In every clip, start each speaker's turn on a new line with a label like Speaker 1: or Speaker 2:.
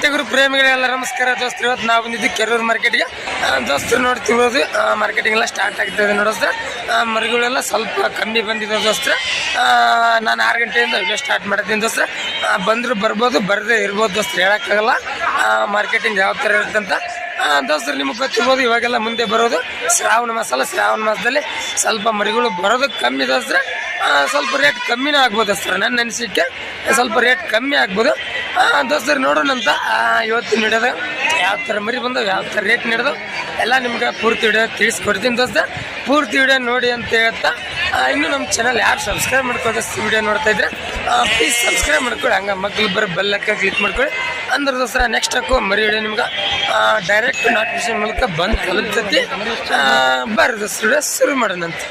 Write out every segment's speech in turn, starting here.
Speaker 1: ಟಗರು ಪ್ರೇಮಿಗಳೆಲ್ಲ ನಮಸ್ಕಾರ ದೋಸ್ತರು. ಇವತ್ತು ನಾವು ಬಂದಿದ್ದು ಕೆರೂರು ಮಾರ್ಕೆಟ್ಗೆ ದೋಸ್ತರು ನೋಡ್ತಿರೋದು ಮಾರ್ಕೆಟಿಂಗ್ ಎಲ್ಲ ಸ್ಟಾರ್ಟ್ ಆಗ್ತದೆ ನೋಡೋಸ್ತ ಮರಿಗಳೆಲ್ಲ ಸ್ವಲ್ಪ ಕಮ್ಮಿ ಬಂದಿದೆ ದೋಸ್ತ ನಾನು ಆರು ಗಂಟೆಯಿಂದ ವಿಡಿಯೋ ಸ್ಟಾರ್ಟ್ ಮಾಡಿದ್ದೀನಿ ದೋಸ್ತ ಬಂದರೂ ಬರ್ಬೋದು, ಬರದೇ ಇರ್ಬೋದು ದೋಸ್ತರು, ಹೇಳೋಕ್ಕಾಗಲ್ಲ. ಮಾರ್ಕೆಟಿಂಗ್ ಯಾವ ಥರ ಇರುತ್ತಂತ ದೋಸ್ತರು, ನಿಮಗೆ ಗೊತ್ತಿರ್ಬೋದು, ಇವಾಗೆಲ್ಲ ಮುಂದೆ ಬರೋದು ಶ್ರಾವಣ ಮಾಸ ಶ್ರಾವಣ ಮಾಸದಲ್ಲಿ ಸ್ವಲ್ಪ ಮರಿಗಳು ಬರೋದು ಕಮ್ಮಿ ದೋಸ್ತರ. ಸ್ವಲ್ಪ ರೇಟ್ ಕಮ್ಮಿನೇ ಆಗ್ಬೋದು ಸರ್, ನನ್ನ ಅನಿಸಿಕೆ. ಸ್ವಲ್ಪ ರೇಟ್ ಕಮ್ಮಿ ಆಗ್ಬೋದು. ದೋಸ್ತರು ನೋಡೋಣಂತ. ಇವತ್ತು ನಡೆದ ಯಾವ ಥರ ಮರಿ ಬಂದವು, ಯಾವ ಥರ ರೇಟ್ ನೀಡೋದು ಎಲ್ಲ ನಿಮ್ಗೆ ಪೂರ್ತಿ ವಿಡಿಯೋ ತಿಳಿಸ್ಕೊಡ್ತೀನಿ ದೋಸ್ತ ಪೂರ್ತಿ ವಿಡಿಯೋ ನೋಡಿ ಅಂತ ಹೇಳ್ತಾ ಇನ್ನು ನಮ್ಮ ಚಾನಲ್ ಯಾರು ಸಬ್ಸ್ಕ್ರೈಬ್ ಮಾಡ್ಕೊಳ್ಳಿ ವಿಡಿಯೋ ನೋಡ್ತಾ ಇದ್ರೆ ಪ್ಲೀಸ್ ಸಬ್ಸ್ಕ್ರೈಬ್ ಮಾಡ್ಕೊಳ್ಳಿ. ಹಂಗೆ ಮಕ್ಳು ಬರೋ ಬೆಲ್ಲಕ್ಕೆ ಕ್ಲಿಕ್ ಮಾಡ್ಕೊಳ್ಳಿ. ಅಂದ್ರೆ ದೋಸ್ತರ ನೆಕ್ಸ್ಟ್ ಹಾಕೋ ಮರಿ ವಿಡಿಯೋ ನಿಮ್ಗೆ ಡೈರೆಕ್ಟ್ ನೋಟಿಫಿಕೇಶನ್ ಮೂಲಕ ಬಂದು ತಲುಪ್ತೈತಿ. ಬರ್ರಿ ದೋಸ್ತ ವಿಡಿಯೋ ಶುರು ಮಾಡೋಣಂತ.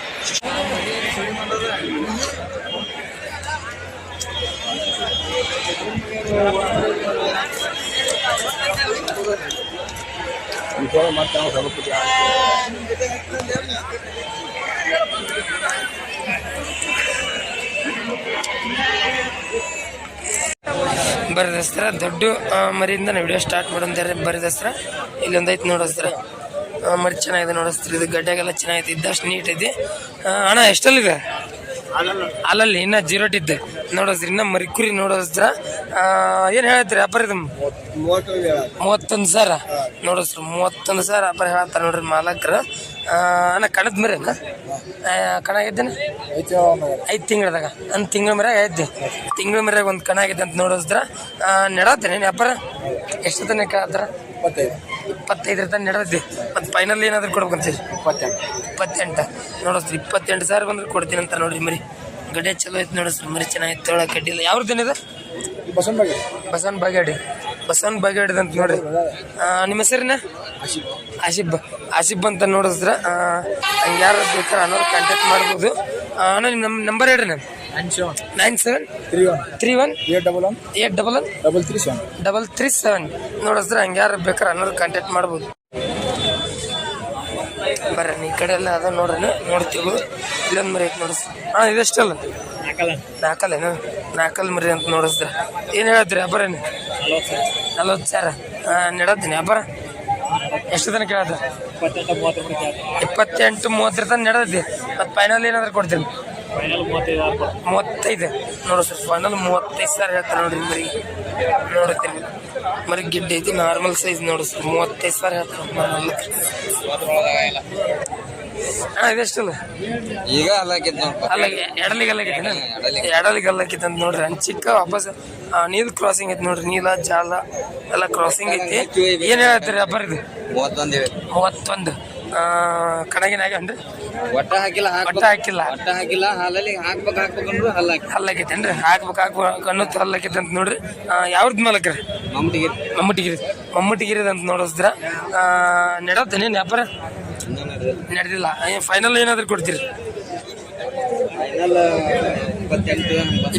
Speaker 1: ಬರ್ರಿ ದಸರಾ ದೊಡ್ಡ ಮರಿಯಿಂದ ನಾವು ವಿಡಿಯೋ ಸ್ಟಾರ್ಟ್ ಮಾಡೋಂತಾರೆ ಬರೀ ದೋಸ್ತರ ಇಲ್ಲಿ ಒಂದೈತೆ ನೋಡೋಸ್ತರ ಮರಿ ಚೆನ್ನಾಗಿದೆ ನೋಡಿಸ್ತಾರೆ ಇದು ಗಡ್ಡೆಗೆಲ್ಲ ಚೆನ್ನಾಗಿದೆ ಇದ್ದಷ್ಟು ನೀಟ್ ಐತಿ. ಅಣ್ಣ, ಎಷ್ಟಲ್ಲಿದೆ? ಅಲ್ಲಲ್ಲಿ. ಇನ್ನ ಜೀರೋ ಇದ್ದೆ ನೋಡೋಸ್ರಿ ಇನ್ನ ಮರಿಕುರಿ ನೋಡೋದ್ರ? ಏನ್ ಹೇಳ್ತೀರಿ ವ್ಯಾಪಾರ ಇದು ಮೂವತ್ತೊಂದು ಸಾವಿರ ನೋಡೋಸ್ರಿ ಮೂವತ್ತೊಂದು ಸಾವಿರ ಅಪರ ಹೇಳ್ತಾರೆ ನೋಡ್ರಿ ಮಾಲಕ್ರು. ಅಣ್ಣ, ಕಣದ ಮರಿ ಕಣ ಆಗಿದ್ದೇನೆ? ಐದು ತಿಂಗಳದಾಗ. ಒಂದು ತಿಂಗಳ ಮರ್ಯಾಗ ಆಯ್ತು. ತಿಂಗಳ ಮರ್ಯಾಗ ಒಂದು ಕಣ ಆಗಿದೆ ಅಂತ ನೋಡೋದ್ರ? ನೆಡತ್ತೇನೆ ಅಪರ ಎಷ್ಟು ತನಕ ಇಪ್ಪತ್ತೈದರ ತನಕ ನಡೆದೈತಿ ಮತ್ತು ಫೈನಲ್ ಏನಾದ್ರು ಕೊಡ್ಬೇಕಂತೀರಿ ಇಪ್ಪತ್ತೆಂಟು. ನೋಡೋಸ್ರಿ ಇಪ್ಪತ್ತೆಂಟು ಸಾವಿರ ಬಂದ್ರೆ ಕೊಡ್ತೀನಿ ಅಂತ ನೋಡಿರಿ ಮರಿ. ಗಡ್ಡೆ ಚಲೋ ಐತೆ ನೋಡೋಸ್ರಿ ಮರಿ ಚೆನ್ನಾಗಿತ್ತು ತೊಗೊಳಕ್ಕೆ ದಿನ ಯಾವ್ದು ಬಸವನ್ ಬಾಗೇಡಿ ಬಸವನ್ ಬಾಗೇಡಿ ಅಂತ ನೋಡ್ರಿ. ಆ, ನಿಮ್ಮ ಹೆಸರಿನ? ಆಶಿಬ್. ಆಶಿಬ್. ಅಂತ ನೋಡಿದ್ರೆ ಹಂಗೆ ಯಾರು ಬೇಕಾರೆ ಅನ್ನೋರು ಕಾಂಟ್ಯಾಕ್ಟ್ ಮಾಡ್ಬೋದು. ಅಣ್ಣ ನಿಮ್ಮ ನಂಬರ್ ಹೇಳ್ರಿ ನಾನು. Nine seven three one eight double one
Speaker 2: double three seven
Speaker 1: double three seven ನೋಡಿದ್ರೆ ಹಂಗೆ ಯಾರು ಬೇಕಾರೆ ಅನ್ನೋರು ಕಾಂಟ್ಯಾಕ್ಟ್ ಮಾಡ್ಬೋದು. ಬರ್ರಿ ಈ ಕಡೆ ಎಲ್ಲ ಅದ ನೋಡ್ರಿ ನೋಡ್ತೀವಿ. ಇಲ್ಲೊಂದು ಮರಿ ಐತೆ ನೋಡಿಸ್ ಹಾಂ ಇದೆಷ್ಟಲ್ಲ? ನಾಲ್ಕಲ್ಲೇನು ನಾಲ್ಕಲ್ ಮರಿ ಅಂತ ನೋಡಿಸ್ದ್ರ ಏನು ಹೇಳಿದ್ರಿ ವ್ಯಾಪಾರ ನಲ್ವತ್ತು ಸಾವಿರ. ನೆಡತ್ತೀನಿ ವ್ಯಾಪಾರ ಎಷ್ಟು ತನಕ ಕೇಳದ
Speaker 2: ಇಪ್ಪತ್ತೆಂಟು ಮೂವತ್ತು ರೂಪಾಯಿ
Speaker 1: ಇಪ್ಪತ್ತೆಂಟು ಮೂವತ್ತರ ತನಕ ನಡೆದೈತಿ ಮತ್ತು ಫೈನಲ್ ಏನಾದ್ರು ಕೊಡ್ತೀನಿ.
Speaker 2: ಫೈನಲ್ ಮೂವತ್ತೈದು ನೋಡ್ರಿ
Speaker 1: ಮೂವತ್ತೈದು. ನೋಡು ಸರ್ ಫೈನಲ್ ಮೂವತ್ತೈದು ಸಾವಿರ ಹೇಳ್ತಾರೆ ನೋಡ್ರಿ ಮರಿ ನೋಡ್ತೀನಿ. ಮರಿ ಗಿಡ್ಡ ಐತಿ ನಾರ್ಮಲ್ ಸೈಜ್ ನೋಡ್ರಿ ಸರ್ ಮೂವತ್ತೈದು ಸಾವಿರ ಹೇಳ್ತಾರೆ. ಇದೆಷ್ಟಲ್ಲ
Speaker 3: ಈಗ ಅಲ್ಲಾಕಿದ್
Speaker 1: ಅಲ್ಲ ಎಡಲಿಗೆ ಅಲ್ಲಾಗಿದ್ದೇನೆ ಎಡಲಿಗೆ. ಅಲ್ಲಾಕಿತ್ತು ಅಂತ ನೋಡ್ರಿ ಹಂಗೆ ಚಿಕ್ಕ ವಾಪಸ್. ಆ, ನೀಲ್ ಕ್ರಾಸಿಂಗ್ ಐತಿ ನೋಡ್ರಿ ನೀಲ ಜಾಲ ಎಲ್ಲ ಕ್ರಾಸಿಂಗ್ ಐತಿ. ಏನು ಹೇಳ್ತೀರಿ ಇದು?
Speaker 3: ಮೂವತ್ತೊಂದ್
Speaker 1: ಮೂವತ್ತೊಂದು. ಕಣಗಿನಾಗ ಅಂದ್ರೆ?
Speaker 3: ಒಟ್ಟ ಹಾಕಿಲ್ಲ
Speaker 1: ಒಟ್ಟ
Speaker 3: ಹಾಕ್ಬೇಕು
Speaker 1: ಹಾಕಿಲ್ಲ.
Speaker 3: ಒಟ್ಟ ಹಾಕಿಲ್ಲ ಹಾಲಲ್ಲಿ ಹಾಕ್ಬೇಕು ಹಾಕ್ಬೇಕಂದ್ರು ಹಲ್ಲಾಕಿ
Speaker 1: ಅಂದ್ರೆ ಹಾಕ್ಬೇಕು ಹಾಕ್ಬೇಕು ಅನ್ನೋದು ಹಲ್ಲಾಕೈತೆ ಅಂತ ನೋಡ್ರಿ. ಯಾವ್ದು ಮಲಕ್ರಿ
Speaker 3: ಮಮ್ಮಟಿಗಿರಿ.
Speaker 1: ಮಮ್ಮಟಿಗಿರಿ. ಮಮ್ಮಟಿಗಿರಿ ಅಂತ ನೋಡಿಸ್ದ್ರ ನೆಡತ್ತೇನೆ ವ್ಯಾಪಾರ? ನಡೆದಿಲ್ಲ. ಫೈನಲ್ ಏನಾದ್ರು ಕೊಡ್ತೀರಿ?
Speaker 3: ಫೈನಲ್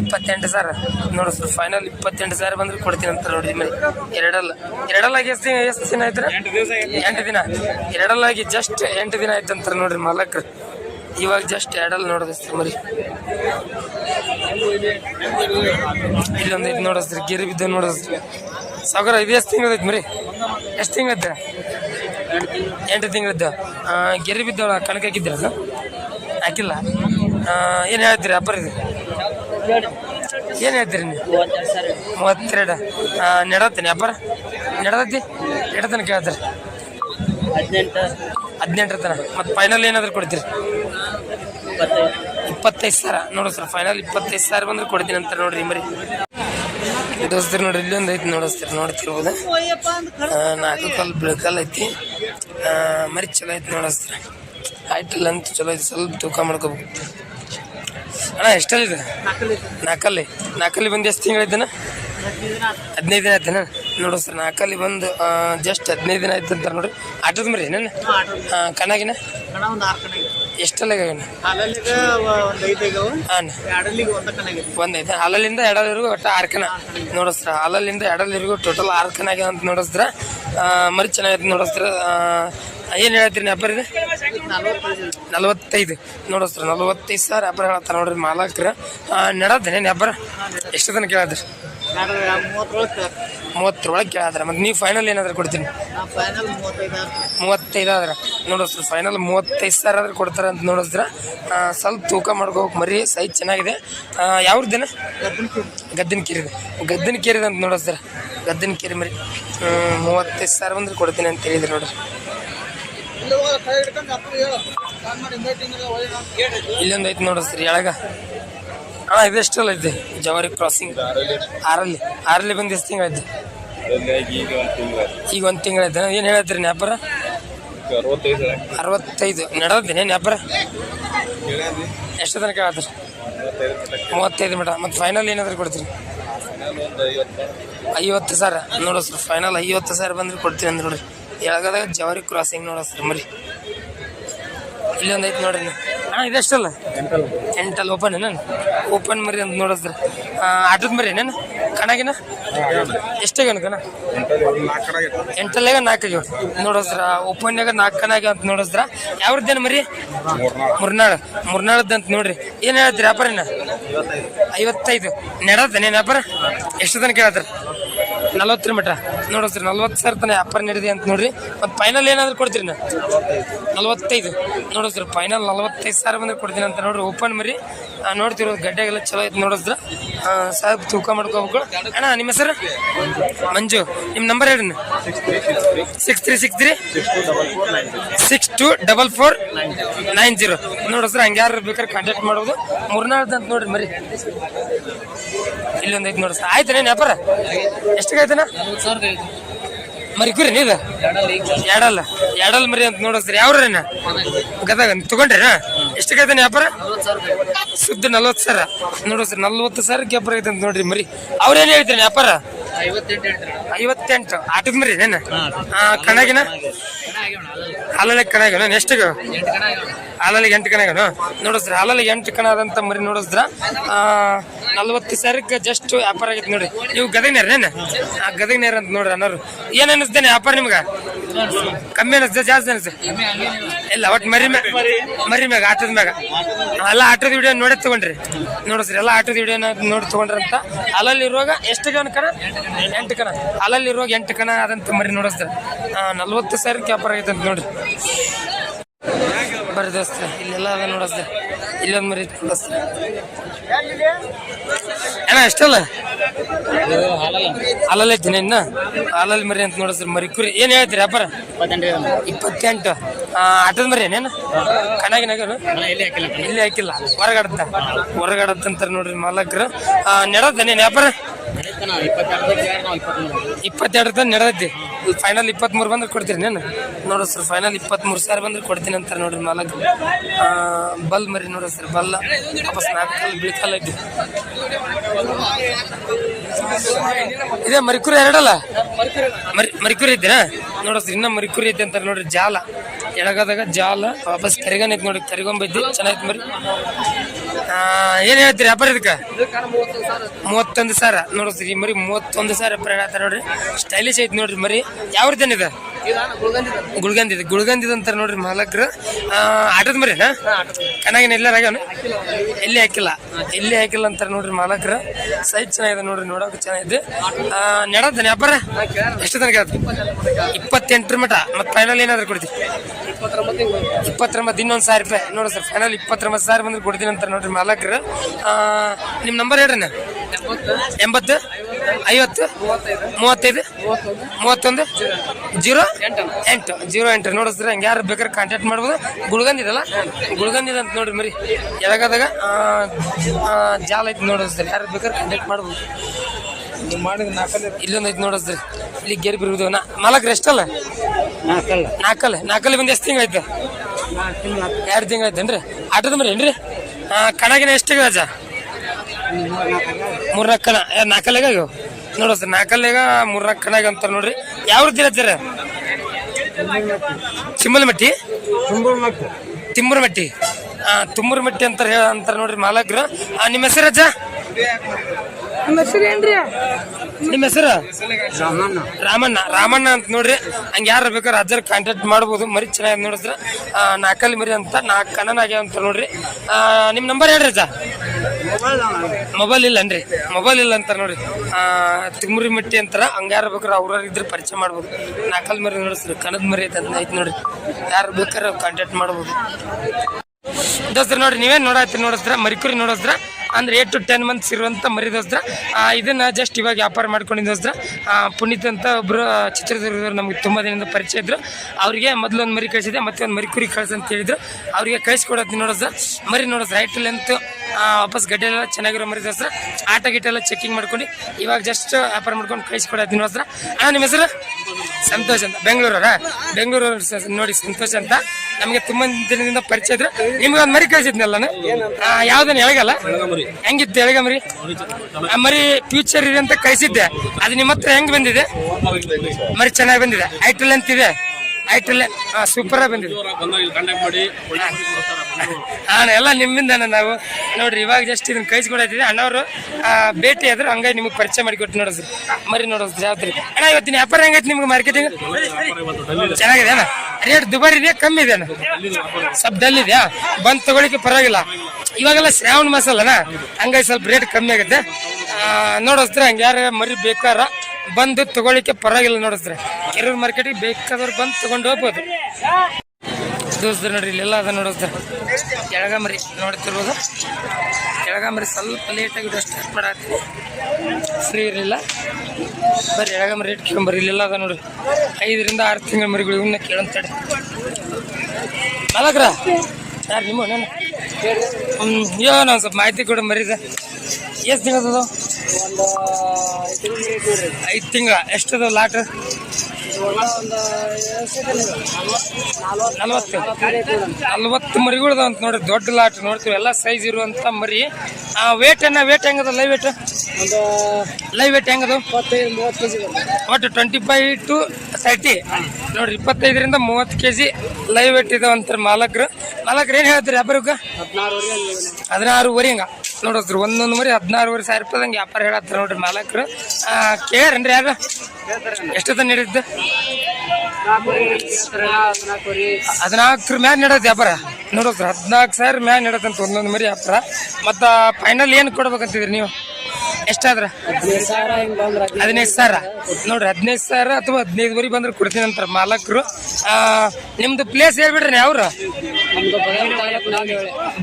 Speaker 3: ಇಪ್ಪತ್ತೆಂಟು
Speaker 1: ಸರ್. ನೋಡಿ ಸರ್ ಫೈನಲ್ ಇಪ್ಪತ್ತೆಂಟು ಸಾವಿರ ಬಂದ್ರೆ ಕೊಡ್ತೀನಿ ಅಂತ ನೋಡ್ರಿ ಮೇಲೆ. ಎರಡಲ್ಲ. ಎರಡಲ್ಲಾಗಿ ಎಷ್ಟು ದಿನ ಎಷ್ಟು ದಿನ ಆಯ್ತು. ಎಂಟು ದಿನ. ಎರಡಲ್ಲಾಗಿ ಜಸ್ಟ್ ಎಂಟು ದಿನ ಆಯ್ತು ಅಂತಾರೆ ನೋಡ್ರಿ ಮಾಲಕ್ರು. ಇವಾಗ ಜಸ್ಟ್ ಎರಡಲ್ಲಿ ನೋಡಿದ್ರೆ ಸರ್ ಮರಿ. ಇಲ್ಲೊಂದು ಇದು ನೋಡೋದು ಸರ್ ಗಿರಿ ಬಿದ್ದು ನೋಡಿಸ್ರಿ ಸಾಗರ ಇದು ಎಷ್ಟು ತಿಂಗಳೈತೆ ಮರಿ? ಎಷ್ಟು ತಿಂಗಳೈತೆ ಎಂಟು ತಿಂಗಳದ್ದು. ಗೆರಿ ಬಿದ್ದವಳ ಕಣಕ್ಕೆ ಹಾಕಿದ್ದೆ ಅದು? ಹಾಕಿಲ್ಲ. ಏನು ಹೇಳ್ತೀರಿ ಅಪ್ಪರ್ ಇದು ಏನು ಹೇಳ್ತೀರಿ ನೀವು? ಮೂವತ್ತೆರಡು. ನೆಡತ್ತೀನಿ, ಅಪ್ಪರ. ನೆಡದತ್ತಿ ಎಡತನ ಕೇಳ್ತಾರೆ.
Speaker 2: ಹದಿನೆಂಟು
Speaker 1: ಹದಿನೆಂಟರ ತನ. ಮತ್ತು ಫೈನಲ್ ಏನಾದ್ರು ಕೊಡ್ತೀರಿ? ಇಪ್ಪತ್ತೈದು ಸಾವಿರ. ನೋಡಿ ಸರ್ ಫೈನಲ್ ಇಪ್ಪತ್ತೈದು ಸಾವಿರ ಬಂದ್ರೆ ಕೊಡ್ತೀನಿ ಅಂತ ನೋಡ್ರಿ ಮರಿ. ದೋಸ್ತರು ನೋಡ್ರಿ ಇಲ್ಲೊಂದು ಐತಿ ನೋಡಿಸ್ತೀರಿ ನೋಡ್ತಿರ್ಬೋದು. ನಾಲ್ಕು ಕಲ್ಲು ಬೆಳಕಲ್ ಐತಿ. ಮರಿ ಚಲೋ ಐತಿ ನೋಡಿಸ್ತೀರಿ ಆಯ್ತಲ್ಲ ಅಂತ ಚಲೋ ಐತಿ, ಸ್ವಲ್ಪ ತೂಕ ಮಾಡ್ಕೋಬೇಕು. ಅಣ್ಣ ಎಷ್ಟಲ್ಲಿದೆ ನಾಲ್ಕಲ್ಲಿ. ನಾಲ್ಕಲ್ಲಿ ಬಂದು ಎಷ್ಟು ತಿಂಗಳಿದ್ದಾನ ಹದಿನೈದು ದಿನ ಆಯ್ತನ? ನೋಡು ಸರ್, ನಾಲ್ಕಲ್ಲಿ ಬಂದು ಜಸ್ಟ್ ಹದಿನೈದು ದಿನ ಆಯ್ತು ಅಂತಾರೆ ನೋಡ್ರಿ. ಆಟದ ಮರಿ ಏನೇನು? ಕಣ್ಣಾಗಿನ? ಎಷ್ಟಲ್ಲ ಒಂದೈತೆ ಹಾಲಲ್ಲಿಂದ ಎಡಲಿವರೆಗೂ ಒಟ್ಟು ಆರು ಕಣ. ನೋಡಿಸ್ರ ಹಾಲಲ್ಲಿಂದ ಎಡಲಿವರೆಗೂ ಟೋಟಲ್ ಆರು ಕಣ ಅಂತ ನೋಡಿಸ್ರ ಮರಿ ಚೆನ್ನಾಗೈತೆ ನೋಡಿಸ್ರ ಏನು ಹೇಳ್ತೀರಿ ವ್ಯಾಪಾರ ಇದೆ
Speaker 2: ನಲ್ವತ್ತೈದು.
Speaker 1: ಸರ್ ನಲವತ್ತೈದು ಸಾವಿರ ವ್ಯಾಪಾರ ಹೇಳ್ತಾರೆ ನೋಡ್ರಿ ಮಾಲಕ್ರ. ನಡತ್ತೇನೆ ವ್ಯಾಪಾರ ಎಷ್ಟು ತನಕ ಕೇಳಿದ್ರಿ?
Speaker 2: ಮೂವತ್ತರೊಳಗೆ
Speaker 1: ಕೇಳಾದ್ರೆ. ಮತ್ತೆ ನೀವು ಫೈನಲ್ ಏನಾದ್ರು ಕೊಡ್ತೀನಿ?
Speaker 2: ಮೂವತ್ತೈದು
Speaker 1: ಆದ್ರೆ. ನೋಡೋಸ್ರ ಫೈನಲ್ ಮೂವತ್ತೈದು ಸಾವಿರ ಆದ್ರೆ ಕೊಡ್ತಾರೆ ಅಂತ ನೋಡಿದ್ರ ಸ್ವಲ್ಪ ತೂಕ ಮಾಡ್ಕೋಬೇಕು ಮರಿ, ಸೈಜ್ ಚೆನ್ನಾಗಿದೆ. ಯಾವ್ರದ್ದೇನ ಗದ್ದಿನ ಕೇರಿದೆ ಗದ್ದಿನ ಕೇರಿದೆ ಅಂತ ನೋಡಿಸ್ರ ಗದ್ದಿನ ಕೇರಿ ಮರಿ. ಮೂವತ್ತೈದು ಸಾವಿರ ಬಂದ್ರೆ ಕೊಡ್ತೀನಿ ಅಂತ ಹೇಳಿದ್ರು ನೋಡ್ರಿ. ಇಲ್ಲೊಂದು ಐತಿ ಸರ್ ಎಳಗ ಅಣ್ಣ ಇದೆಷ್ಟಲ್ಲ ಐತಿ? ಜವಾರಿ ಕ್ರಾಸಿಂಗ್ ಆರಲ್ಲಿ ಆರಲ್ಲಿ ಬಂದು ಎಷ್ಟು ತಿಂಗಳೈತಿ ಈಗ ಒಂದು ತಿಂಗಳೈತೆ ಏನು ಹೇಳತ್ತೀರಿ ನ್ಯಾಪರ? ಅರವತ್ತೈದು ನಡೆದಿನಿ ನ್ಯಾಪರ? ಎಷ್ಟು ತನಕ ಹೇಳ್ತೀರಿ ಮೂವತ್ತೈದು ಮೀಟರ್ ಮತ್ತು ಫೈನಲ್ ಏನಾದ್ರು ಕೊಡ್ತೀರಿ? ಐವತ್ತು. ಸಾವಿರ ನೋಡೋ ಸರ್ ಫೈನಲ್ ಐವತ್ತು ಸಾವಿರ ಬಂದ್ರೆ ಕೊಡ್ತೀನಿ ಅಂದ್ರೆ ನೋಡ್ರಿ. ಎಳಗದಾಗ ಜವಾರಿ ಕ್ರಾಸಿಂಗ್ ನೋಡ ಸರ್ ಮರಿ. ಇಲ್ಲಿ ಒಂದು ಐತೆ ನೋಡ್ರಿ ಹಾಂ ಇದೆಷ್ಟಲ್ಲ ಎಂಟಲ್ ಓಪನ್ ಏನ ಓಪನ್ ಮರಿ ಅಂತ ನೋಡಿಸ್ರಿ ಆಟದ ಮರಿ ಏನೇನು? ಕಣಗಿನ? ಎಷ್ಟಾಗ ಕಣ ಎಂಟಲ್ಲಾಗ ನಾಲ್ಕಾಗ. ಓಪನ್ ಓಪನ್ಯಾಗ ನಾಲ್ಕು ಕಣಾಗ ಅಂತ ನೋಡಿಸ್ರ ಯಾವ್ರದ್ದೇನು ಮರಿ? ಮುರ್ನಾಳ. ಮುರ್ನಾಳದ್ದು ಅಂತ ನೋಡ್ರಿ. ಏನು ಹೇಳ್ತೀರಿ ವ್ಯಾಪಾರಿನ? ಐವತ್ತೈದು. ನೆಡತ್ತೇನೆ ವ್ಯಾಪಾರ? ಎಷ್ಟು ತನಕ ಹೇಳ್ತಾರೆ. ನಲವತ್ತರ ಮಟ ನೋಡಿಸ್ರಿ ನಲ್ವತ್ತು ಸಾವಿರ ತನಕ ಅಪ್ಪರ್ ನಡೆದಿ ಅಂತ ನೋಡ್ರಿ. ಮತ್ತು ಫೈನಲ್ ಏನಾದ್ರು ಕೊಡ್ತೀರಿ ನಾ ನಲವತ್ತೈದು. ನೋಡಿಸ್ರಿ ಫೈನಲ್ ನಲವತ್ತೈದು ಸಾವಿರ ಬಂದ್ರೆ ಕೊಡ್ತೀನಿ ಅಂತ ನೋಡ್ರಿ. ಓಪನ್ ಮರಿ. ನೋಡ್ತಿರೋದು ಗಡ್ಡೆಗೆಲ್ಲ ಚಲೋ ಐತೆ ನೋಡಿದ್ರ. ಸಾಹೇಬ್ ತೂಕ ಮಾಡ್ಕೋಬೇಕು. ಅಣ್ಣ, ನಿಮ್ಮ ಹೆಸರು? ಮಂಜು. ನಿಮ್ಮ ನಂಬರ್ ಹೇಳಿ six three six three six two double four nine zero ನೋಡಿದ್ರ ಹಂಗೆ ಯಾರು ಬೇಕಾದ್ರೆ ಕಾಂಟ್ಯಾಕ್ಟ್ ಮಾಡೋದು. ಮೂರ್ನಾಳ್ದು ಅಂತ ನೋಡ್ರಿ ಮರಿ. ಇಲ್ಲೊಂದು ಐತೆ ನೋಡ್ರಿ. ಆಯ್ತು ನೇನು ವ್ಯಾಪಾರ? ಎಷ್ಟಿಗಾಯ್ತನ ಮರಿ ಕುರಿ ನೀದು ಎರಡಲ್ಲ. ಎರಡಲ್ಲ ಮರಿ ಅಂತ ನೋಡಿಸ್ರಿ ಯಾವ್ರೇನ ಗದಗ. ತಗೊಂಡ್ರಿ ಎಷ್ಟಿಗಾಯ್ತಾನೆ ವ್ಯಾಪಾರ? ಸುದ್ದಿ ನಲ್ವತ್ತು ಸಾವಿರ. ನೋಡಿಸ್ರಿ ನಲ್ವತ್ತು ಸಾವಿರಕ್ಕೆ ಗ್ಯಾಪರ್ ಐತೆ ಅಂತ ನೋಡ್ರಿ ಮರಿ. ಅವ್ರೇನ್ ಹೇಳ್ತೀನಿ ವ್ಯಾಪಾರ? ಐವತ್ತೆಂಟು ಆಟದ ಮರಿ ನೇನ? ಕಣಗಿನ. ಹಾಲಲ್ಲಿ ಕಣಗ ನೆಕ್ಸ್ಟ್ ಅಲ್ಲಲ್ಲಿ ಎಂಟು ಕಣಗನು ನೋಡಿಸ್ರಿ, ಅಲ್ಲಲ್ಲಿ ಎಂಟು ಕಣ ಆದಂತ ಮರಿ ನೋಡಿಸ್ರ ನಲ್ವತ್ತು ಸಾವಿರಕ್ಕೆ ಜಸ್ಟ್ ವ್ಯಾಪಾರ ಆಗೈತೆ ನೋಡ್ರಿ. ನೀವು ಗದಗ್ನೇರ ನೇನ ಆ ಗದಗ್ನೇರ ಅಂತ ನೋಡ್ರಿ ಅನ್ನೋರು ಏನ್ ಅನಿಸ್ತೇನೆ ವ್ಯಾಪಾರ ನಿಮ್ಗೆ? ಕಮ್ಮಿ ಅನಿಸ್ತದೆ ಜಾಸ್ತಿ ಅನಿಸ್ತದೆ ಇಲ್ಲ ಒಟ್ಟು ಮರಿ ಮ್ಯಾಗ ಮರಿ ಮ್ಯಾಗ, ಆಟದ ಮ್ಯಾಗ. ಎಲ್ಲ ಆಟದ ವಿಡಿಯೋ ನೋಡಿ ತಗೊಂಡ್ರಿ. ನೋಡಿಸ್ರಿ, ಎಲ್ಲ ಆಟದ ವಿಡಿಯೋ ನೋಡಿ ತಗೊಂಡ್ರಂತ ಅಲ್ಲಲ್ಲಿ ಇರುವಾಗ ಎಷ್ಟು ಕಣ ಕಣ? ಎಂಟು ಕಣ. ಅಲ್ಲಲ್ಲಿ ಇರುವಾಗ ಎಂಟು ಕಣ ಆದಂತ ಮರಿ ನೋಡಿಸ್ತಾರೆ ನಲ್ವತ್ತು ಸಾವಿರಕ್ಕೆ ವ್ಯಾಪಾರ ಆಗೈತೆ ಅಂತ ನೋಡ್ರಿ. ಬರ್ರಿ ದೋಸ್ತ ಇಲ್ಲೆಲ್ಲ ಅದ ನೋಡಸ್ತ ಇಲ್ಲೊಂದು ಮರಿ ನೋಡಿಸ್ದೆ ಅಣ್ಣ ಎಷ್ಟಲ್ಲ? ಅಲ್ಲಲ್ಲಿ ಐತಿ ಇನ್ನ? ಅಲ್ಲಲ್ಲಿ ಮರಿ ಅಂತ ನೋಡಿಸ್ರಿ ಮರಿ ಕುರಿ. ಏನ್ ಹೇಳ್ತೀರಿ ವ್ಯಾಪಾರ ಇಪ್ಪತ್ತೆಂಟು ಆಟದ ಮರಿ ಏನೇನು? ಕಣಾಗಿನಾಗನು ಇಲ್ಲಿ ಹಾಕಿಲ್ಲ ಹೊರಗಡತ್ತ. ಹೊರಗಡೆ ಅಂತಾರೆ ನೋಡ್ರಿ ಮಾಲಕರು. ನೆಡದ ನೀನು ವ್ಯಾಪಾರ ಇಪ್ಪತ್ತೆರಡು ತನ ನಡೆದೈತಿ ಫೈನಲ್ ಇಪ್ಪತ್ಮೂರು ಬಂದ್ರೆ ಕೊಡ್ತೀರಿ ನೀನು? ನೋಡ್ರಿ ಸರ್ ಫೈನಲ್ ಇಪ್ಪತ್ಮೂರು ಸಾವಿರ ಬಂದ್ರೆ ಕೊಡ್ತೀನಿ ಅಂತಾರೆ ನೋಡ್ರಿ ಮಾಲಕ್ ಬಲ್ ಮರಿ ನೋಡ್ರಿ ಸರ್ ಬಲ್ಲ. ವಾಪಸ್ ನಾಲ್ಕು ಕಲ್ಲು ಬಿಳಿಕಲ್ಲ ಇದೇ, ಮರಿಕುರಿ ಎರಡಲ್ಲ? ಮರಿ, ಮರಿಕುರಿ ಇದ್ದೀರಾ? ನೋಡಿ ಇನ್ನ ಮರಿಕುರಿ ಐತಿ ಅಂತಾರೆ ನೋಡ್ರಿ, ಜಾಲ. ಎಳಗಾದಾಗ ಜಾಲ, ವಾಪಸ್ ಕರಿಗನ್ ಐತಿ ನೋಡಿ ಕರಿಗೊಂಬೈತಿ ಚೆನ್ನಾಗಿತ್ತು ಮರಿ. ಏನ್ ಹೇಳ್ತೀರಿ? ಅಪರ ಇದಕ್ಕೆ ಮೂವತ್ತೊಂದು ಸಾವಿರ ನೋಡ್ರಿ ಮರಿ ಮೂವತ್ತೊಂದು ಸಾವಿರ ಆತ ನೋಡ್ರಿ. ಸ್ಟೈಲಿಶ್ ಐತಿ ನೋಡ್ರಿ ಮರಿ. ಯಾವ್ರದ್ದೇನಿದೆ ಗುಳ್ಗಂದ್ ಇದೆ. ಅಂತಾರೆ ನೋಡ್ರಿ ಮಾಲಕ್ರು. ಆಟದ ಮರಿನಾ? ಕನಾಗಿನ ಎಲ್ಲ ಆಗ್ಯಾವ ಎಲ್ಲಿ ಹಾಕಿಲ್ಲ. ಎಲ್ಲಿ ಹಾಕಿಲ್ಲ ಅಂತಾರೆ ನೋಡ್ರಿ ಮಾಲಕ್ರು. ಸೈಜ್ ಚೆನ್ನಾಗಿದೆ ನೋಡ್ರಿ ನೋಡೋಕೆ ಚೆನ್ನಾಗಿದೆ. ಆ, ನೆಡದ ವ್ಯಾಪಾರ ಎಷ್ಟು ತನಕ ಇಪ್ಪತ್ತೆಂಟರ ಮಟ ಮತ್ತೆ ಫೈನಲ್ ಏನಾದ್ರು ಕೊಡ್ತೀವಿ ಇಪ್ಪತ್ತೊಂಬತ್ತು ಇನ್ನೊಂದು ಸಾವಿರ ರೂಪಾಯಿ. ನೋಡಿ ಸರ್ ಫೈನಲ್ ಇಪ್ಪತ್ತೊಂಬತ್ತು ಸಾವಿರ ಬಂದ್ರೆ ಕೊಡ್ತೀನಿ ಅಂತಾರೆ ನೋಡ್ರಿ ಮಾಲಕ್ರು ನಿಮ್ಮ ನಂಬರ್ ಹೇಳ್ರಿ ಎಂಬತ್ತು ಐವತ್ತು ಮೂವತ್ತೈದು ಮೂವತ್ತೊಂದು ಜೀರೋ ಎಂಟು. ಜೀರೋ ಎಂಟು. ನೋಡಿದ್ರೆ ಹಂಗೆ ಯಾರು ಬೇಕಾದ್ರೆ ಕಾಂಟ್ಯಾಕ್ಟ್ ಮಾಡ್ಬೋದು. ಗುಳ್ಗಂದಿದಲ್ಲ ಗುಳ್ಗಂದಿದೆ ಅಂತ ನೋಡ್ರಿ ಮರಿ. ಎಳಗದಾಗ ಜಾಲ ಐತೆ ನೋಡಿದ್ರೆ ಯಾರು ಬೇಕಾದ್ರೆ ಕಾಂಟ್ಯಾಕ್ಟ್ ಮಾಡ್ಬೋದು. ಇಲ್ಲೊಂದು ಐತೆ ನೋಡಿಸ್ರಿ ಇಲ್ಲಿ ಗೇರ್ ಬಿರುವುದು ನಾ ಮಾಲಕ್ ರೆಸ್ಟ್ ಅಲ್ಲ? ನಾಲ್ಕಲ್ಲ. ನಾಲ್ಕಲ್ಲಿ. ಬಂದು ಎಷ್ಟು ತಿಂಗಳು ಐತೆ ಎರಡು ತಿಂಗಳು ಐತೇನ್ರಿ ಆಟದ ಮರಿ ಏನ್ರಿ? ಕಣಗಿನ ಎಷ್ಟು ಅಜ್ಜ? ಮೂರ್ನಾಲ್ಕು ಕಣ ಇವು? ನೋಡ ಸರ್ ನಾಲ್ಕಲ್ಲಾಗ ಮೂರ್ನಾಲ್ಕು ಕಣಾಗ ಅಂತಾರೆ ನೋಡ್ರಿ ಯಾವ ರೀತಿ ಇರತ್ತೀರ ಚಿಮ್ಮಲಮಟ್ಟಿ ತಿಮ್ಮೂರಮಟ್ಟಿ ಆ ತುಮ್ಮೂರಮಟ್ಟಿ ಹೇಳ ಅಂತಾರೆ ನೋಡ್ರಿ ಮಾಲಕ್ರು. ನಿಮ್ಮ ಹೆಸರು ಅಜ್ಜ?
Speaker 4: ನಮ್ಮ ಹೆಸರು ಏನ್ರಿ?
Speaker 1: ನಿಮ್ಮ ಹೆಸರು? ರಾಮಣ್ಣ. ರಾಮಣ್ಣ. ಅಂತ ನೋಡ್ರಿ. ಹಂಗ ಯಾರು ಬೇಕಾದ್ರೆ ಅಜ್ಜರ್ ಕಾಂಟ್ಯಾಕ್ಟ್ ಮಾಡ್ಬೋದು. ಮರಿ ಚೆನ್ನಾಗಿ ನೋಡಿದ್ರೆ ನಾಕಲ್ ಮರಿ ಅಂತ ನಾಲ್ಕು ಕಣ್ಣನಾಗ್ಯಾವ ಅಂತ ನೋಡ್ರಿ. ಆ, ನಿಮ್ಮ ನಂಬರ್ ಹೇಳ್ರಿ ಅಜ್ಜ. ಮೊಬೈಲ್ ಇಲ್ಲನ್ರಿ ಮೊಬೈಲ್ ಇಲ್ಲ ಅಂತ ನೋಡ್ರಿ. ಆ, ತಿಮ್ರಿ ಮಟ್ಟಿ ಅಂತಾರ. ಹಂಗ ಯಾರು ಬೇಕಾದ್ರೆ ಅವ್ರ ಇದ್ರೆ ಪರಿಚಯ ಮಾಡ್ಬೋದು. ನಾಕಲ್ ಮರಿ ನೋಡಿಸ್ರಿ. ಕಣದ ಮರಿ ಐತೆ ಅದನ್ನ ಐತೆ ನೋಡ್ರಿ. ಯಾರು ಬೇಕಾದ್ರೆ ಕಾಂಟ್ಯಾಕ್ಟ್ ಮಾಡ್ಬೋದು. ದೋಸ್ತ್ರ ನೋಡ್ರಿ ನೀವೇನ್ ನೋಡತ್ತೀರಿ ನೋಡಿಸ್ರ ಮರಿಕುರಿ ನೋಡಿದ್ರ ಅಂದ್ರೆ ಏಟ್ ಟು ಟೆನ್ ಮಂತ್ಸ್ ಇರುವಂತ ಮರಿ ಇದನ್ನು ಜಸ್ಟ್ ಇವಾಗ ವ್ಯಾಪಾರ ಮಾಡ್ಕೊಂಡಿದ್ದ ದೋಸ್ತ್ರ ಆ, ಪುನೀತ್ ಅಂತ ಒಬ್ಬರು ಚಿತ್ರದುರ್ಗದವ್ರು ನಮ್ಗೆ ತುಂಬಾ ದಿನದಿಂದ ಪರಿಚಯ ಇದ್ದರು ಅವರಿಗೆ ಮೊದಲೊಂದು ಮರಿ ಕಳಿಸಿದೆ ಮತ್ತೆ ಒಂದು ಮರಿ ಕುರಿ ಕಳಿಸ್ ಅಂತ ಹೇಳಿದ್ರು. ಅವ್ರಿಗೆ ಕಳಿಸ್ಕೊಡತ್ತೀನಿ ಸರ್ ಮರಿ ನೋಡಿದ್ರ ರೈಟ್ ಲೆಂತ್ ವಾಪಸ್ ಗಡ್ಡೆ ಎಲ್ಲ ಚೆನ್ನಾಗಿರೋ ಮರಿ ದೋಸ್ತ್ರ ಆಟ ಗಿಟ ಎಲ್ಲ ಚೆಕಿಂಗ್ ಮಾಡ್ಕೊಂಡು ಇವಾಗ ಜಸ್ಟ್ ವ್ಯಾಪಾರ ಮಾಡ್ಕೊಂಡು ಕಳಿಸ್ಕೊಡತ್ತೀನಿ ನೋಡಿದ್ರ ಅಣ್ಣ ನಿಮ್ಮ ಹೆಸರು? ಸಂತೋಷ್ ಅಂತ. ಬೆಂಗಳೂರವ್ರ? ಬೆಂಗಳೂರು ನೋಡಿ ಸಂತೋಷ್ ಅಂತ. ನಮಗೆ ತುಂಬಾ ದಿನದಿಂದ ಪರಿಚಯ ಇದ್ರು. ನಿಮ್ಗೆ ಒಂದು ಮರಿ ಕಳಿಸಿದ್ನಲ್ಲ ನಾನು? ಯಾವ್ದನ್ನ ಹೆಂಗಿತ್ತು ಎಳಗ ಮರಿ ಆ ಮರಿ ಫ್ಯೂಚರ್ ಇದೆ ಅಂತ ಕಳಿಸಿದ್ದೆ. ಅದು ನಿಮ್ಮ ಹತ್ರ ಹೆಂಗ್ ಬಂದಿದೆ? ಮರಿ ಚೆನ್ನಾಗಿ ಬಂದಿದೆ. ಐಟಲ್ ಅಂತಿದೆ ಐಟಲ್ ಸೂಪರ್ ಆಗಿ ಬಂದಿದೆ. ಎಲ್ಲ ನಿಮ್ಮಿಂದ ನಾವು. ನೋಡ್ರಿ, ಇವಾಗ ಜಸ್ಟ್ ಇದನ್ನ ಕಳಿಸ್ಕೊಡತ್ತಿದೆ ಅಣ್ಣವರು ಭೇಟಿ ಆದ್ರೆ ಹಂಗಾಗಿ ನಿಮ್ಗೆ ಪರಿಚಯ ಮಾಡಿಕೊಟ್ಟು ನೋಡಿದ್ರಿ ಮರಿ ನೋಡಿದ್ರಿ ಯಾವ್ದ್ರಿ ಅಣ್ಣ ಇವತ್ತಿನ ವ್ಯಾಪಾರ ಹೆಂಗೈತಿ ನಿಮ್ಗೆ ಮಾರ್ಕೆಟಿಂಗ್ ಚೆನ್ನಾಗಿದೆ ಅಣ್ಣ. ರೇಟ್ ದುಬಾರಿ ಇದೆಯಾ? ಕಮ್ಮಿ ಇದೆ ಅಣ್ಣ? ಸ್ವಲ್ಪ ಇದೆಯಾ? ಬಂದ್ ತಗೊಳಿಕ್ಕೆ ಪರವಾಗಿಲ್ಲ. ಇವಾಗೆಲ್ಲ ಶ್ರಾವಣ ಮಾಸ ಅಲ್ಲಣ್ಣ ಹಂಗಾಗಿ ಸ್ವಲ್ಪ ರೇಟ್ ಕಮ್ಮಿ ಆಗುತ್ತೆ. ನೋಡೋಸ್ತ್ರ, ಹಂಗೆ ಯಾರು ಮರಿ ಬೇಕಾರ ಬಂದು ತಗೊಳಿಕ್ಕೆ ಪರವಾಗಿಲ್ಲ ನೋಡಿಸ್ರೆ ಕೆರೂರು ಮಾರ್ಕೆಟಿಗೆ ಬೇಕಾದವ್ರು ಬಂದು ತಗೊಂಡು ಹೋಗ್ಬೋದು. ದೋಸ್ತ ನೋಡ್ರಿ, ಇಲ್ಲೆಲ್ಲ ಅದ ನೋಡಿಸ್ತಾರೆ ಕೆಳಗಮರಿ ನೋಡ್ತಿರ್ಬೋದು. ಕೆಳಗಮರಿ ಸ್ವಲ್ಪ ಲೇಟಾಗಿ ಅಷ್ಟು ಮಾಡತ್ತೀನಿ ಫ್ರೀ ಇರಲಿಲ್ಲ. ಬರ್ರಿ ಎಳಗಮರಿ ರೇಟ್ ಕೇಳಂಬರಿ ಇಲ್ಲೆಲ್ಲ ಅದ ನೋಡ್ರಿ. ಐದರಿಂದ ಆರು ತಿಂಗಳ ಮರಿಗಳು ಇವನ್ನ ಕೇಳಂತೇಳಿ ನಾಲ್ಕರ? ಯಾರು ನಿಮ್ಮ ನಾನು ಅಯ್ಯೋ ನಾವು ಸ್ವಲ್ಪ ಮಾಹಿತಿ ಕೊಡು ಮರಿದ. ಎಷ್ಟು ತಿಂಗಳದ ಐದು ತಿಂಗಳ ಎಷ್ಟದ ಲಾಟ್ ನಲ್ವತ್ತು. ನಲ್ವತ್ತು ಮರಿಗಳು ಅಂತ ನೋಡಿ ದೊಡ್ಡ ಲಾಟ್ ನೋಡ್ತೀವಿ ಎಲ್ಲ ಸೈಜ್ ಇರುವಂತ ಮರಿ. ಆ ವೇಟ್ ಅನ್ನ ವೇಟ್ ಹೆಂಗದ ಲೈವ್ ವೇಟ್ ಲೈವ್ ವೇಟ್ ಹೆಂಗದು? ಒಟ್ಟು ಟ್ವೆಂಟಿ ಫೈವ್ ಟು ತರ್ಟಿ ನೋಡ್ರಿ ಇಪ್ಪತ್ತೈದರಿಂದ ಮೂವತ್ತು ಕೆ ಜಿ ಲೈವ್ ವೇಟ್ ಇದಾವಂತ ಮಾಲಕರು. ಮಾಲಕರು ಏನು ಹೇಳ್ತೀರಿ ಹದಿನಾರು ವರಿ ಹಿಂಗ. ನೋಡಿಸ್ರಿ ಒಂದೊಂದು ಮರಿ ಹದಿನಾರುವರೆ ಸಾವಿರ ರೂಪಾಯಿದಂಗೆ ವ್ಯಾಪಾರ ಹೇಳತ್ತಾರ ನೋಡ್ರಿ ಮಾಲಕರು. ಕೇಳ್ರನ್ರಿ ಯಾರು? ಎಷ್ಟೊತ್ತ ನೀಡಿದ್ದು ಹದಿನಾಲ್ಕರ ಮ್ಯಾಲ ನಡೋದು ವ್ಯಾಪಾರ. ನೋಡೋದ್ರಿ ಹದಿನಾಲ್ಕು ಸಾವಿರ ಮ್ಯಾಲ ನಡತ್ತಂತ ಒಂದೊಂದು ಮರಿ ವ್ಯಾಪಾರ. ಮತ್ತು ಫೈನಲ್ ಏನು ಕೊಡ್ಬೇಕಂತಿದ್ರಿ ನೀವು? ಎಷ್ಟಾದ್ರ? ಹದಿನೈದು ಸಾವಿರ ನೋಡ್ರಿ ಹದಿನೈದು ಸಾವಿರ ಅಥವಾ ಹದಿನೈದು ಬರಿ ಬಂದ್ರೆ ಕೊಡ್ತೀನಿ ಅಂತಾರೆ ಮಾಲಕರು. ನಿಮ್ದು ಪ್ಲೇಸ್ ಹೇಳ್ಬಿಡ್ರಿ ಅವ್ರು.